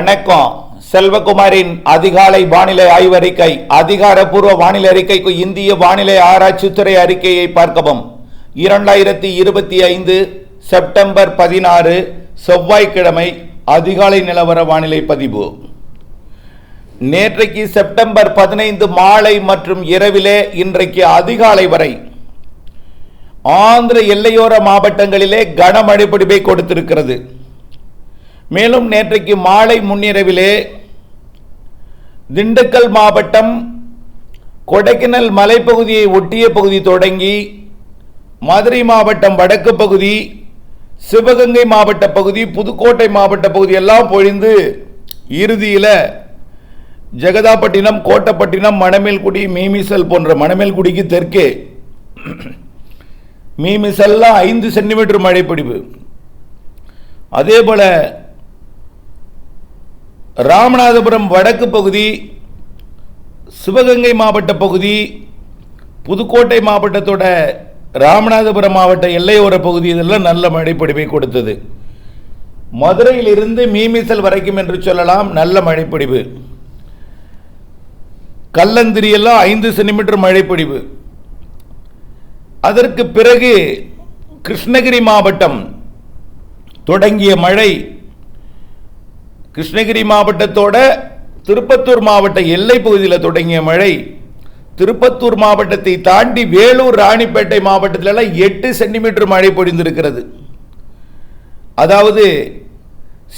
வணக்கம். செல்வகுமாரின் அதிகாலை வானிலை ஆய்வறிக்கை அதிகாரப்பூர்வ வானிலை அறிக்கைக்கு இந்திய வானிலை ஆராய்ச்சித்துறை அறிக்கையை பார்க்கவும். இரண்டாயிரத்தி இருபத்தி ஐந்து செப்டம்பர் பதினாறு செவ்வாய்க்கிழமை அதிகாலை நிலவர வானிலை பதிவு. நேற்றைக்கு செப்டம்பர் பதினைந்து மாலை மற்றும் இரவிலே இன்றைக்கு அதிகாலை வரை ஆந்திர எல்லையோர மாவட்டங்களிலே கனமழை பிடிப்பை கொடுத்திருக்கிறது. மேலும் நேற்றைக்கு மாலை முன்னிரவிலே திண்டுக்கல் மாவட்டம் கொடைக்கானல் மலைப்பகுதியை ஒட்டிய பகுதி தொடங்கி மதுரை மாவட்டம் வடக்கு பகுதி சிவகங்கை மாவட்ட பகுதி புதுக்கோட்டை மாவட்ட பகுதி எல்லாம் பொழிந்து இறுதியில் ஜெகதாப்பட்டினம் கோட்டப்பட்டினம் மணமேல்குடி மீமிசல் போன்ற மணமேல்குடிக்கு தெற்கே மீமிசல்லாம் ஐந்து சென்டிமீட்டர் மழை பிடிப்பு அதே போல ராமநாதபுரம் வடக்கு பகுதி சிவகங்கை மாவட்ட பகுதி புதுக்கோட்டை மாவட்டத்தோட ராமநாதபுரம் மாவட்ட எல்லையோர பகுதி இதெல்லாம் நல்ல மழைப்பிடிப்பை கொடுத்தது. மதுரையிலிருந்து மீமிசல் வரைக்கும் என்று சொல்லலாம் நல்ல மழைப்பொடிவு. கல்லந்திரியெல்லாம் ஐந்து சென்டிமீட்டர் மழைப்பொடிவு. அதற்கு பிறகு கிருஷ்ணகிரி மாவட்டம் தொடங்கிய மழை கிருஷ்ணகிரி மாவட்டத்தோட திருப்பத்தூர் மாவட்ட எல்லை பகுதியில் தொடங்கிய மழை திருப்பத்தூர் மாவட்டத்தை தாண்டி வேலூர் ராணிப்பேட்டை மாவட்டத்திலலாம் எட்டு சென்டிமீட்டர் மழை பொழிந்திருக்கிறது. அதாவது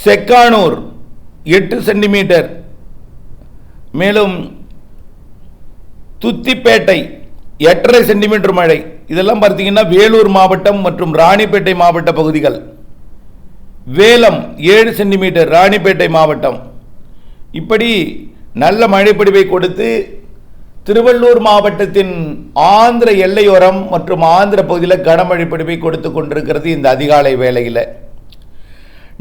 செக்கானூர் எட்டு சென்டிமீட்டர் மேலும் துத்திப்பேட்டை எட்டரை சென்டிமீட்டர் மழை. இதெல்லாம் பார்த்தீங்கன்னா வேலூர் மாவட்டம் மற்றும் ராணிப்பேட்டை மாவட்ட பகுதிகள். வேலம் ஏழு சென்டிமீட்டர் ராணிப்பேட்டை மாவட்டம். இப்படி நல்ல மழைப்பொடிவை கொடுத்து திருவள்ளூர் மாவட்டத்தின் ஆந்திர எல்லையோரம் மற்றும் ஆந்திர பகுதியில் கனமழை பிடிப்பை கொடுத்து கொண்டிருக்கிறது இந்த அதிகாலை வேளையில்.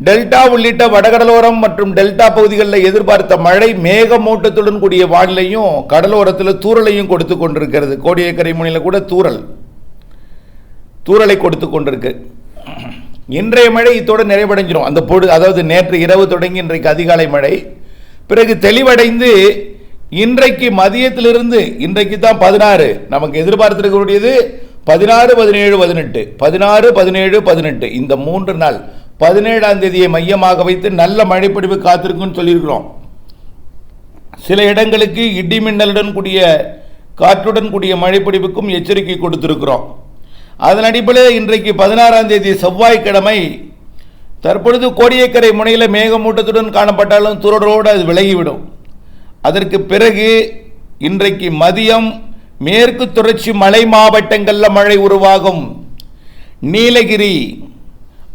டெல்டா உள்ளிட்ட வடகடலோரம் மற்றும் டெல்டா பகுதிகளில் எதிர்பார்த்த மழை மேகமூட்டத்துடன் கூடிய வானிலையும் கடலோரத்தில் தூரலையும் கொடுத்து கொண்டிருக்கிறது. கோடியக்கரை முனையில் கூட தூரல் தூறலை கொடுத்து கொண்டிருக்கு. இன்றைய மழை இத்தோடு நிறைவடைஞ்சிடும் அந்த பொடு அதாவது நேற்று இரவு தொடங்கி இன்றைக்கு அதிகாலை மழை. பிறகு தெளிவடைந்து இன்றைக்கு மதியத்திலிருந்து இன்றைக்கு தான் பதினாறு. நமக்கு எதிர்பார்த்திருக்கக்கூடியது பதினாறு பதினேழு பதினெட்டு. பதினாறு பதினேழு பதினெட்டு. இந்த மூன்று நாள் பதினேழாம் தேதியை மையமாக வைத்து நல்ல மழைப்பிடிவு காத்திருக்குன்னு சொல்லியிருக்கிறோம். சில இடங்களுக்கு இடி மின்னலுடன் கூடிய காற்றுடன் கூடிய மழைப்பிடிவுக்கும் எச்சரிக்கை கொடுத்திருக்கிறோம். அதன் அடிப்படையில் இன்றைக்கு பதினாறாம் தேதி செவ்வாய்க்கிழமை தற்பொழுது கோடியக்கரை முனையில் மேகமூட்டத்துடன் காணப்பட்டாலும் துறரோடு அது விலகிவிடும். அதற்கு பிறகு இன்றைக்கு மதியம் மேற்கு தொடர்ச்சி மலை மாவட்டங்களில் மழை உருவாகும். நீலகிரி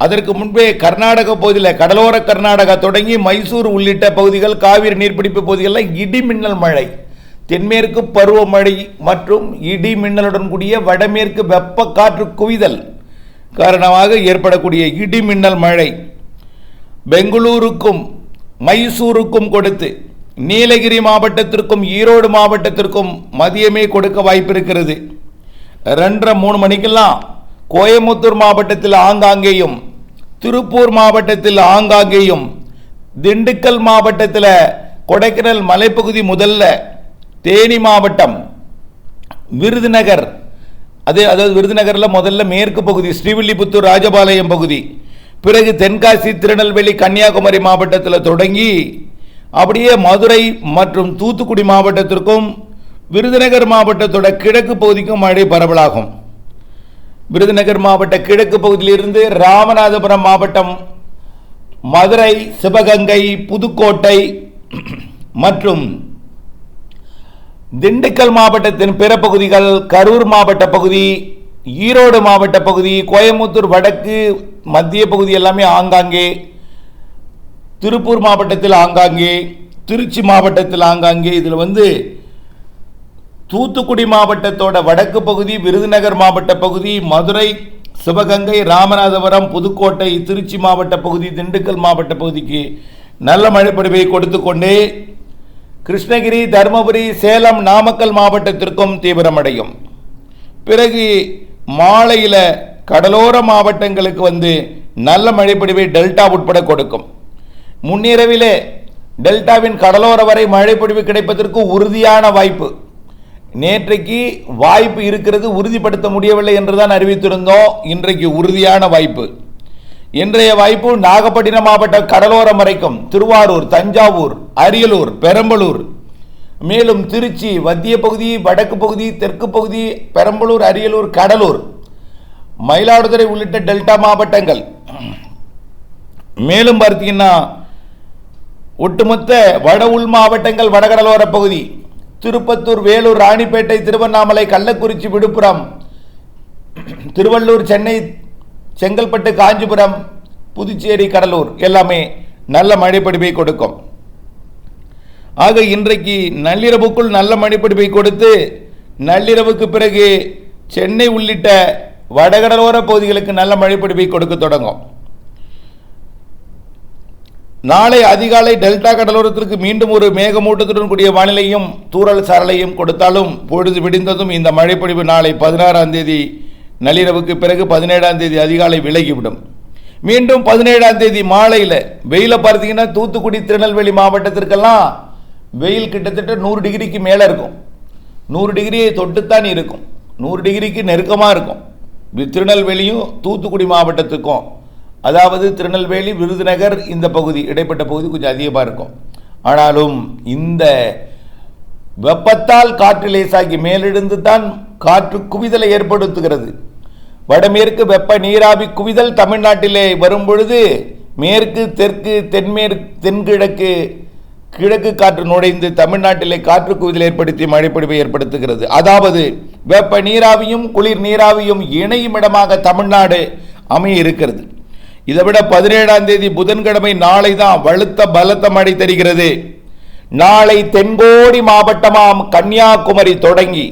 அதற்கு முன்பே கர்நாடக பகுதியில் கடலோர கர்நாடகா தொடங்கி மைசூர் உள்ளிட்ட பகுதிகள் காவிரி நீர்பிடிப்பு பகுதிகளில் இடி மின்னல் மழை. தென்மேற்கு பருவமழை மற்றும் இடி மின்னலுடன் கூடிய வடமேற்கு வெப்ப காற்று குவிதல் காரணமாக ஏற்படக்கூடிய இடி மின்னல் மழை பெங்களூருக்கும் மைசூருக்கும் கொடுத்து நீலகிரி மாவட்டத்திற்கும் ஈரோடு மாவட்டத்திற்கும் மதியமே கொடுக்க வாய்ப்பிருக்கிறது. ரெண்டரை மூணு மணிக்கெல்லாம் கோயமுத்தூர் மாவட்டத்தில் ஆங்காங்கேயும் திருப்பூர் மாவட்டத்தில் ஆங்காங்கேயும் திண்டுக்கல் மாவட்டத்தில் கொடைக்கானல் மலைப்பகுதி முதல்ல தேனி மாவட்டம் விருதுநகர். அது அதாவது விருதுநகரில் முதல்ல மேற்கு பகுதி ஸ்ரீவில்லிபுத்தூர் ராஜபாளையம் பகுதி. பிறகு தென்காசி திருநெல்வேலி கன்னியாகுமரி மாவட்டத்தில் தொடங்கி அப்படியே மதுரை மற்றும் தூத்துக்குடி மாவட்டத்திற்கும் விருதுநகர் மாவட்டத்தோட கிழக்கு பகுதிக்கும் மழை பரவலாகும். விருதுநகர் மாவட்ட கிழக்கு பகுதியிலிருந்து ராமநாதபுரம் மாவட்டம் மதுரை சிவகங்கை புதுக்கோட்டை மற்றும் திண்டுக்கல் மாவட்டத்தின் பிற பகுதிகள் கரூர் மாவட்ட பகுதி ஈரோடு மாவட்ட பகுதி கோயம்புத்தூர் வடக்கு மத்திய பகுதி எல்லாமே ஆங்காங்கே திருப்பூர் மாவட்டத்தில் ஆங்காங்கே திருச்சி மாவட்டத்தில் ஆங்காங்கே. இதில் வந்து தூத்துக்குடி மாவட்டத்தோட வடக்கு பகுதி விருதுநகர் மாவட்ட பகுதி மதுரை சிவகங்கை ராமநாதபுரம் புதுக்கோட்டை திருச்சி மாவட்ட பகுதி திண்டுக்கல் மாவட்ட பகுதிக்கு நல்ல மழைப்பொழிவை கொடுத்து கொண்டே கிருஷ்ணகிரி தருமபுரி சேலம் நாமக்கல் மாவட்டத்திற்கும் தீவிரமடையும். பிறகு மாலையில் கடலோர மாவட்டங்களுக்கு வந்து நல்ல மழைப்பொழிவை டெல்டா உட்பட கொடுக்கும். முன்னிரவிலே டெல்டாவின் கடலோர வரை மழைப்பொழிவு கிடைப்பதற்கு உறுதியான வாய்ப்பு. நேற்றைக்கு வாய்ப்பு இருக்கிறது உறுதிப்படுத்த முடியவில்லை என்றுதான் அறிவித்திருந்தோம். இன்றைக்கு உறுதியான வாய்ப்பு. இன்றைய வாய்ப்பு நாகப்பட்டினம் மாவட்ட கடலோரம் வரைக்கும் திருவாரூர் தஞ்சாவூர் அரியலூர் பெரம்பலூர். மேலும் திருச்சி மத்திய பகுதி வடக்கு பகுதி தெற்கு பகுதி பெரம்பலூர் அரியலூர் கடலூர். மயிலாடுதுறை உள்ளிட்ட டெல்டா மாவட்டங்கள். மேலும் பார்த்தீங்கன்னா ஒட்டுமொத்த வட உள் மாவட்டங்கள் வடகடலோர பகுதி. திருப்பத்தூர் வேலூர் ராணிப்பேட்டை திருவண்ணாமலை கள்ளக்குறிச்சி விழுப்புரம். திருவள்ளூர் சென்னை செங்கல்பட்டு காஞ்சிபுரம் புதுச்சேரி கடலூர். எல்லாமே நல்ல மழைப்பிடிப்பை கொடுக்கும். ஆக இன்றைக்கு நள்ளிரவுக்குள் நல்ல மழைப்பிடிப்பை கொடுத்து நள்ளிரவுக்கு பிறகு சென்னை உள்ளிட்ட வடகடலோர பகுதிகளுக்கு நல்ல மழைப்பிடிப்பை கொடுக்க தொடங்கும். நாளை அதிகாலை டெல்டா கடலோரத்திற்கு மீண்டும் ஒரு மேகமூட்டத்துடன் கூடிய வானிலையும் தூறல் சாரலையும் கொடுத்தாலும் பொழுது விடிந்ததும் இந்த மழைப்பொழிவு நாளை பதினாறாம் தேதி நள்ளிரவுக்கு பிறகு பதினேழாம் தேதி அதிகாலை விலகிவிடும். மீண்டும் பதினேழாம் தேதி மாலையில் வெயிலை பார்த்தீங்கன்னா தூத்துக்குடி திருநெல்வேலி மாவட்டத்திற்கெல்லாம் வெயில் கிட்டத்தட்ட நூறு டிகிரிக்கு மேலே இருக்கும். நூறு டிகிரியை தொட்டுத்தான் இருக்கும். நூறு டிகிரிக்கு நெருக்கமாக இருக்கும். திருநெல்வேலியும் தூத்துக்குடி மாவட்டத்துக்கும் அதாவது திருநெல்வேலி விருதுநகர் இந்த பகுதி இடைப்பட்ட பகுதி கொஞ்சம் அதிகமாக இருக்கும். ஆனாலும் இந்த வெப்பத்தால் காற்று லேசாகி மேலிருந்து தான் காற்று குவிதலை ஏற்படுத்துகிறது. வடமேற்கு வெப்ப நீராவி குவிதல் தமிழ்நாட்டிலே வரும் பொழுது மேற்கு தெற்கு தென்மேற்கு தென்கிழக்கு கிழக்கு காற்று நுழைந்து தமிழ்நாட்டிலே காற்று குவிதல் ஏற்படுத்தி மழைப்பொழிவை ஏற்படுத்துகிறது. அதாவது வெப்ப நீராவியும் குளிர் நீராவியும் இணையும் இடமாக தமிழ்நாடு அமைய இருக்கிறது. இதை விட பதினேழாம் தேதி புதன்கிழமை நாளை தான் வலுத்த பலத்த மழை தெரிகிறது. நாளை தென்கோடி மாவட்டமாம் கன்னியாகுமரி தொடங்கி.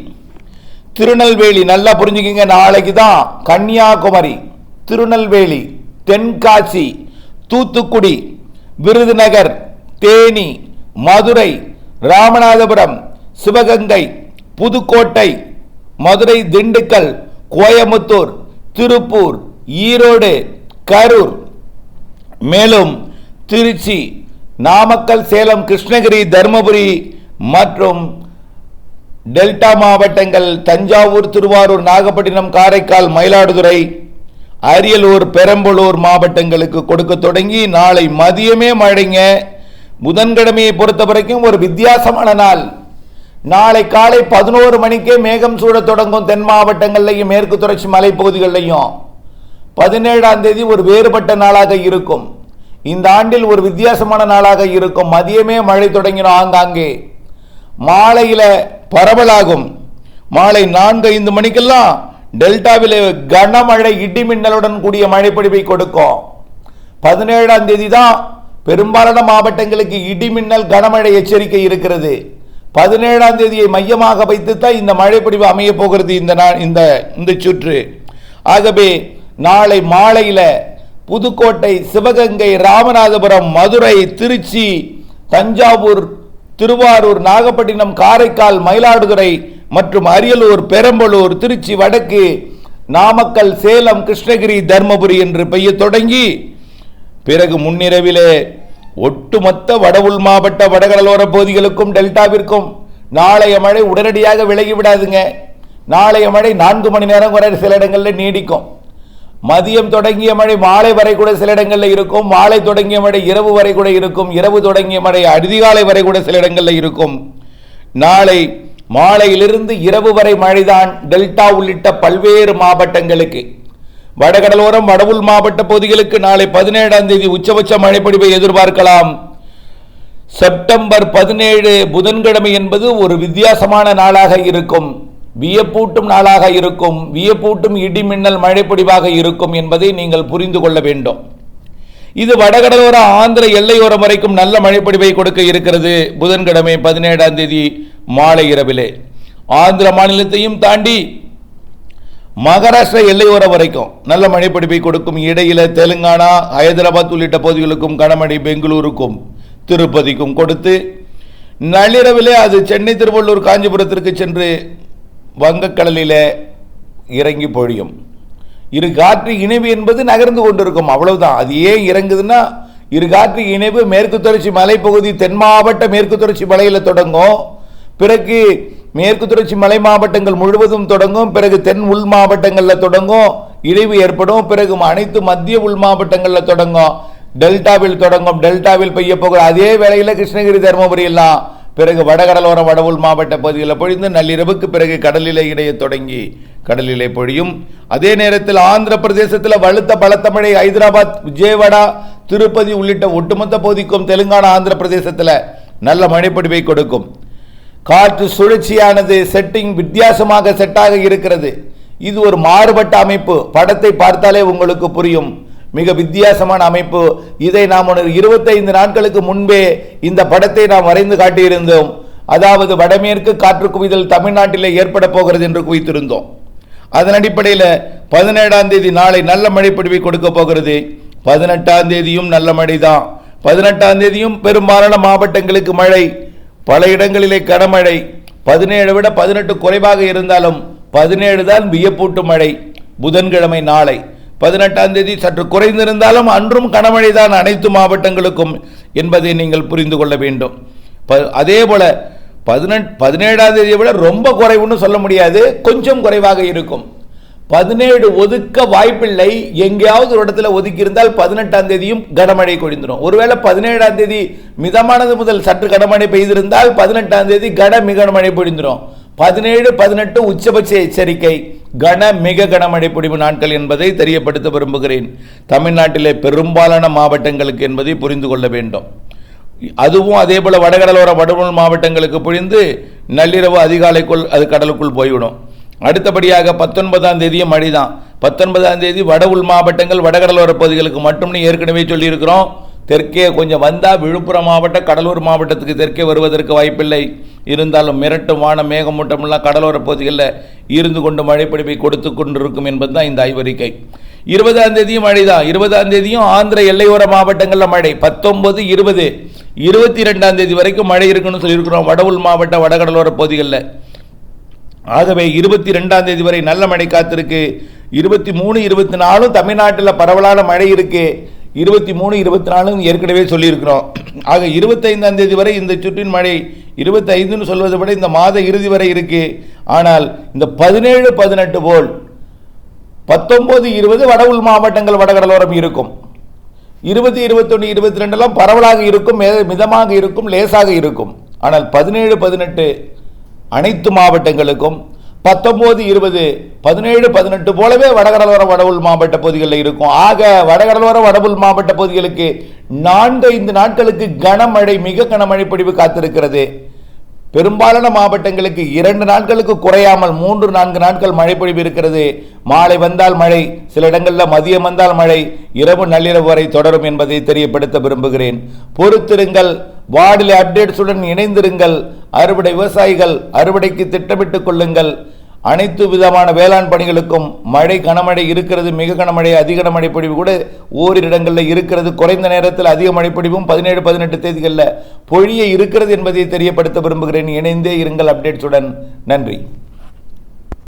திருநெல்வேலி நல்லா புரிஞ்சுக்கிங்க நாளைக்கு தான் கன்னியாகுமரி திருநெல்வேலி தென்காசி தூத்துக்குடி விருதுநகர் தேனி மதுரை ராமநாதபுரம் சிவகங்கை புதுக்கோட்டை மதுரை திண்டுக்கல் கோயமுத்தூர் திருப்பூர் ஈரோடு கரூர். மேலும் திருச்சி நாமக்கல் சேலம் கிருஷ்ணகிரி தருமபுரி மற்றும் டெல்டா மாவட்டங்கள் தஞ்சாவூர் திருவாரூர் நாகப்பட்டினம் காரைக்கால் மயிலாடுதுறை அரியலூர் பெரம்பலூர் மாவட்டங்களுக்கு கொடுக்க தொடங்கி நாளை மதியமே மழைங்க. புதன்கிழமையை பொறுத்த வரைக்கும் ஒரு வித்தியாசமான நாள். நாளை காலை பதினோரு மணிக்கே மேகம் சூழத் தொடங்கும் தென் மாவட்டங்கள்லையும் மேற்கு தொடர்ச்சி மலைப்பகுதிகளிலையும். பதினேழாம் தேதி ஒரு வேறுபட்ட நாளாக இருக்கும். இந்த ஆண்டில் ஒரு வித்தியாசமான நாளாக இருக்கும். மதியமே மழை தொடங்கினோம் ஆங்காங்கே. மாலையில் பரவலாகும். மாலை நான்கு ஐந்து மணிக்கெல்லாம் டெல்டாவில் கனமழை இடி மின்னலுடன் கூடிய மழைப்பொழிவை கொடுக்கும். பதினேழாம் தேதி தான் பெரும்பாலான மாவட்டங்களுக்கு இடி மின்னல் கனமழை எச்சரிக்கை இருக்கிறது. பதினேழாம் தேதியை மையமாக வைத்து தான் இந்த மழைப்பொழிவு அமைய போகிறது இந்த நா- இந்த இந்த சுற்று. ஆகவே நாளை மாலையில் புதுக்கோட்டை சிவகங்கை ராமநாதபுரம் மதுரை திருச்சி தஞ்சாவூர் திருவாரூர் நாகப்பட்டினம் காரைக்கால் மயிலாடுதுறை மற்றும் அரியலூர் பெரம்பலூர் திருச்சி வடக்கு நாமக்கல் சேலம் கிருஷ்ணகிரி தர்மபுரி என்று பெய்ய தொடங்கி பிறகு முன்னிரவிலே ஒட்டுமொத்த வடவுள் மாவட்ட வடகடலோர பகுதிகளுக்கும் டெல்டாவிற்கும் நாளைய மழை உடனடியாக விலகி விடாதுங்க நாளைய மழை நான்கு மணி நேரம் வரை சில இடங்களில் நீடிக்கும். மதியம் தொடங்கிய மழை மாலை வரை கூட சில இடங்களில் இருக்கும். மாலை தொடங்கிய மழை இரவு வரை கூட இருக்கும். இரவு தொடங்கிய மழை அதிகாலை வரை கூட சில இடங்களில் இருக்கும். நாளை மாலையிலிருந்து இரவு வரை மழைதான் டெல்டா உள்ளிட்ட பல்வேறு மாவட்டங்களுக்கு. வடகடலோரம் வடவுள் மாவட்ட பகுதிகளுக்கு நாளை பதினேழாம் தேதி உச்சபட்ச மழைப்பொழிவை எதிர்பார்க்கலாம். செப்டம்பர் பதினேழு புதன்கிழமை என்பது ஒரு வித்தியாசமான நாளாக இருக்கும். வியப்பூட்டும் நாளாக இருக்கும். வியப்பூட்டும் இடி மின்னல் மழைப்பொழிவாக இருக்கும் என்பதை நீங்கள் புரிந்து கொள்ள வேண்டும். இது வடகடலோர ஆந்திர எல்லையோரம் வரைக்கும் நல்ல மழைப்பொழிவை கொடுக்க இருக்கிறது. புதன்கிழமை பதினேழாம் தேதி மாலை இரவிலே. ஆந்திர மாநிலத்தையும் தாண்டி மகாராஷ்டிரா எல்லையோரம் வரைக்கும் நல்ல மழைப்பிடிப்பை கொடுக்கும் இடையில தெலுங்கானா ஹைதராபாத் உள்ளிட்ட பகுதிகளுக்கும் கனமழை பெங்களூருக்கும் திருப்பதிக்கும் கொடுத்து நள்ளிரவிலே அது சென்னை திருவள்ளூர் காஞ்சிபுரத்திற்கு சென்று வங்கக்கடலில் இறங்கி பொழியும். இரு காற்று இணைவு என்பது நகர்ந்து கொண்டிருக்கும். அவ்வளவுதான். அது ஏன் இறங்குதுன்னா இரு காற்று இணைவு மேற்கு தொடர்ச்சி மலைப்பகுதி தென் மாவட்ட மேற்கு தொடர்ச்சி மலையில் தொடங்கும். பிறகு மேற்கு தொடர்ச்சி மலை மாவட்டங்கள் முழுவதும் தொடங்கும். பிறகு தென் உள் மாவட்டங்களில் தொடங்கும். இழிவு ஏற்படும். பிறகு அனைத்து மத்திய உள் மாவட்டங்களில் தொடங்கும். டெல்டாவில் தொடங்கும். டெல்டாவில் பெய்ய போகிற அதே வேளையில் கிருஷ்ணகிரி தருமபுரி எல்லாம் பிறகு வடகடலோர வடவுள் மாவட்ட பகுதியில் பொழிந்து நள்ளிரவுக்கு பிறகு கடலிலே இடைய தொடங்கி கடலிலே பொழியும். அதே நேரத்தில் ஆந்திர பிரதேசத்தில் வலுத்த பலத்த மழை ஹைதராபாத் விஜயவாடா திருப்பதி உள்ளிட்ட ஒட்டுமொத்த பகுதிக்கும் தெலுங்கானா ஆந்திர பிரதேசத்தில் நல்ல மழைப்பொடிவை கொடுக்கும். காற்று சுழற்சியானது செட்டிங் வித்தியாசமாக செட்டாக இருக்கிறது. இது ஒரு மாறுபட்ட அமைப்பு. படத்தை பார்த்தாலே உங்களுக்கு புரியும். மிக வித்தியாசமான அமைப்பு. இதை நாம் ஒரு இருபத்தைந்து நாட்களுக்கு முன்பே இந்த படத்தை நாம் வரைந்து காட்டியிருந்தோம். அதாவது வடமேற்கு காற்று குவிதல் தமிழ்நாட்டிலே ஏற்பட போகிறது என்று குவித்திருந்தோம். அதன் அடிப்படையில் பதினேழாம் தேதி நாளை நல்ல மழை பிடிவை கொடுக்க போகிறது. பதினெட்டாம் தேதியும் நல்ல மழை தான் பதினெட்டாம் தேதியும் பெரும்பாலான மாவட்டங்களுக்கு மழை. பல இடங்களிலே கனமழை. பதினேழு விட பதினெட்டு குறைவாக இருந்தாலும் பதினேழு தான் வியப்பூட்டும் மழை. புதன்கிழமை நாளை. பதினெட்டாம் தேதி சற்று குறைந்திருந்தாலும் அன்றும் கனமழை தான் அனைத்து மாவட்டங்களுக்கும் என்பதை நீங்கள் புரிந்து கொள்ள வேண்டும். ப- அதே போல பதினெட் பதினேழாம் தேதியை விட ரொம்ப குறைவுன்னு சொல்ல முடியாது. கொஞ்சம் குறைவாக இருக்கும். பதினேழு ஒதுக்க வாய்ப்பில்லை. எங்கேயாவது ஒரு இடத்துல ஒதுக்கி இருந்தால் பதினெட்டாம் தேதியும் கனமழை கொழிந்துடும் ஒருவேளை பதினேழாம் தேதி மிதமானது முதல் சற்று கனமழை பெய்திருந்தால் பதினெட்டாம் தேதி கன மிக மழை பொழிந்துடும் பதினேழு பதினெட்டு உச்சபட்ச எச்சரிக்கை. கன மிக கனமழை பொழிவு நாட்கள் என்பதை தெரியப்படுத்த விரும்புகிறேன். தமிழ்நாட்டிலே பெரும்பாலான மாவட்டங்களுக்கு என்பதை புரிந்து கொள்ள வேண்டும். அதுவும் அதே போல வடகடலோர வடமுள் மாவட்டங்களுக்கு பொழிந்து நள்ளிரவு அதிகாலைக்குள் அது கடலுக்குள் போய்விடும். அடுத்தபடியாக பத்தொன்பதாம் தேதியும் மழைதான் பத்தொன்பதாம் தேதி வட உள் மாவட்டங்கள் வடகடலோர பகுதிகளுக்கு மட்டும்னு ஏற்கனவே சொல்லியிருக்கிறோம். தெற்கே கொஞ்சம் வந்தால் விழுப்புரம் மாவட்டம் கடலூர் மாவட்டத்துக்கு தெற்கே வருவதற்கு வாய்ப்பில்லை. இருந்தாலும் மிரட்டும் வான மேகமூட்டமெல்லாம் கடலோர பகுதிகளில் இருந்து கொண்டு மழைப்பிடிப்பை கொடுத்து கொண்டிருக்கும் என்பதுதான் இந்த ஆய்வறிக்கை இருபதாம் தேதியும் மழைதான் இருபதாம் தேதியும் ஆந்திர எல்லையோர மாவட்டங்களில் மழை. பத்தொன்பது இருபது இருபத்தி ரெண்டாம் தேதி வரைக்கும் மழை இருக்குன்னு சொல்லியிருக்கிறோம். வடவுள் மாவட்ட வடகடலோர பகுதிகளில். ஆகவே இருபத்தி ரெண்டாம் தேதி வரை நல்ல மழை காத்திருக்கு. இருபத்தி மூணு இருபத்தி நாலும் தமிழ்நாட்டில் பரவலான மழை இருக்கு. இருபத்தி மூணு இருபத்தி நாலும் ஏற்கனவே சொல்லியிருக்கிறோம். ஆக இருபத்தைந்தாம் தேதி வரை இந்த சுற்றின் மழை இருபத்தைந்துன்னு சொல்வதை விட இந்த மாத இறுதி வரை இருக்கு. ஆனால் இந்த பதினேழு பதினெட்டு போல் பத்தொம்போது இருபது வட உள் மாவட்டங்கள் வடகடலோரம் இருக்கும். இருபது இருபத்தொன்று இருபத்தி ரெண்டெல்லாம் பரவலாக இருக்கும். மிதமாக இருக்கும் லேசாக இருக்கும். ஆனால் பதினேழு பதினெட்டு அனைத்து மாவட்டங்களுக்கும் பத்தொம்போது இருபது பதினேழு பதினெட்டு போலவே வடகடலோர வடவுள் மாவட்ட பகுதிகளில் இருக்கும். ஆக வடகடலோர வடவுள் மாவட்ட பகுதிகளுக்கு நான்கு ஐந்து நாட்களுக்கு கனமழை மிக கனமழை பொழிவு காத்திருக்கிறது. பெரும்பாலான மாவட்டங்களுக்கு இரண்டு நாட்களுக்கு குறையாமல் மூன்று நான்கு நாட்கள் மழை பொழிவு இருக்கிறது. மாலை வந்தால் மழை சில இடங்களில் மதியம் வந்தால் மழை இரவு நள்ளிரவு வரை தொடரும் என்பதை தெரியப்படுத்த விரும்புகிறேன். பொறுத்திருங்கள் வானிலை அப்டேட்ஸுடன் இணைந்திருங்கள். அறுவடை விவசாயிகள் அறுவடைக்கு திட்டமிட்டுக் கொள்ளுங்கள். அனைத்து விதமான வேளாண் பணிகளுக்கும் மழை கனமழை இருக்கிறது மிக கனமழை அதிக மழை பொழிவு கூட ஓரிரு இடங்களில் இருக்கிறது. குறைந்த நேரத்தில் அதிக மழை பொழிவும் பதினேழு பதினெட்டு தேதிகளில் பொழிய இருக்கிறது என்பதை தெரியப்படுத்த விரும்புகிறேன். இணைந்தே இருங்கள் அப்டேட்ஸுடன். நன்றி.